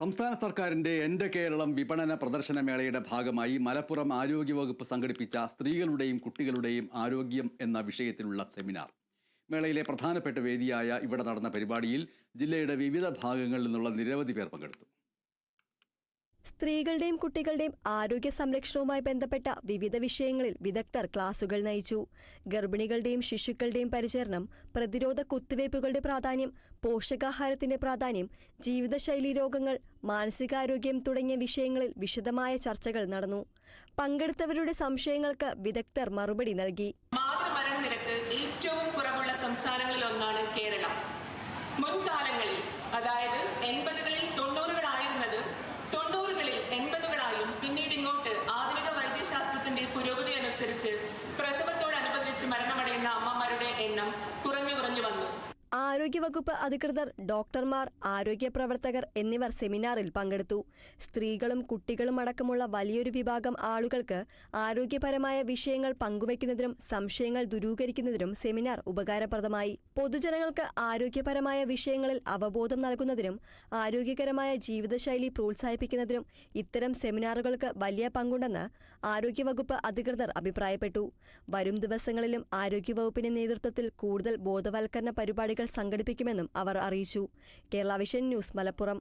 സംസ്ഥാന സർക്കാരിന്റെ എന്റെ കേരളം വിപണന പ്രദർശന മേളയുടെ ഭാഗമായി മലപ്പുറം ആരോഗ്യവകുപ്പ് സംഘടിപ്പിച്ച സ്ത്രീകളുടെയും കുട്ടികളുടെയും ആരോഗ്യം എന്ന വിഷയത്തിലുള്ള സെമിനാർ. മേളയിലെ പ്രധാനപ്പെട്ട വേദിയായ ഇവിടെ നടന്ന പരിപാടിയിൽ ജില്ലയുടെ വിവിധ ഭാഗങ്ങളിൽ നിന്നുള്ള നിരവധി പേർ പങ്കെടുത്തു. സ്ത്രീകളുടെയും കുട്ടികളുടെയും ആരോഗ്യ സംരക്ഷണവുമായി ബന്ധപ്പെട്ട വിവിധ വിഷയങ്ങളിൽ വിദഗ്ധർ ക്ലാസുകൾ നയിച്ചു. ഗർഭിണികളുടെയും ശിശുക്കളുടെയും പരിചരണം പ്രതിരോധ കുത്തിവയ്പ്പുകളുടെ പ്രാധാന്യം പോഷകാഹാരത്തിന്റെ പ്രാധാന്യം ജീവിതശൈലി രോഗങ്ങൾ മാനസികാരോഗ്യം തുടങ്ങിയ വിഷയങ്ങളിൽ വിശദമായ ചർച്ചകൾ നടന്നു. പങ്കെടുത്തവരുടെ സംശയങ്ങൾക്ക് വിദഗ്ധർ മറുപടി നൽകി. ഏറ്റവും കുറവുള്ള സംസ്ഥാനങ്ങളിൽ ഒന്നാണ് കേരളം. മുൻകാലങ്ങളിൽ അതായത് എൺപതുകളിൽ തൊണ്ണൂറുകളായിരുന്നത് അനുസരിച്ച് പ്രസവത്തോടനുബന്ധിച്ച് മരണമടയുന്ന ആരോഗ്യവകുപ്പ് അധികൃതർ ഡോക്ടർമാർ ആരോഗ്യ പ്രവർത്തകർ എന്നിവർ സെമിനാറിൽ പങ്കെടുത്തു. സ്ത്രീകളും കുട്ടികളും അടക്കമുള്ള വലിയൊരു വിഭാഗം ആളുകൾക്ക് ആരോഗ്യപരമായ വിഷയങ്ങൾ പങ്കുവയ്ക്കുന്നതിനും സംശയങ്ങൾ ദുരൂകരിക്കുന്നതിനും സെമിനാർ ഉപകാരപ്രദമായി. പൊതുജനങ്ങൾക്ക് ആരോഗ്യപരമായ വിഷയങ്ങളിൽ അവബോധം നൽകുന്നതിനും ആരോഗ്യകരമായ ജീവിതശൈലി പ്രോത്സാഹിപ്പിക്കുന്നതിനും ഇത്തരം സെമിനാറുകൾക്ക് വലിയ പങ്കുണ്ടെന്ന് ആരോഗ്യവകുപ്പ് അധികൃതർ അഭിപ്രായപ്പെട്ടു. വരും ദിവസങ്ങളിലും ആരോഗ്യവകുപ്പിന്റെ നേതൃത്വത്തിൽ കൂടുതൽ ബോധവൽക്കരണ പരിപാടികൾ സംഘടിപ്പിക്കുമെന്നും അവർ അറിയിച്ചു. Kerala vision news Malappuram.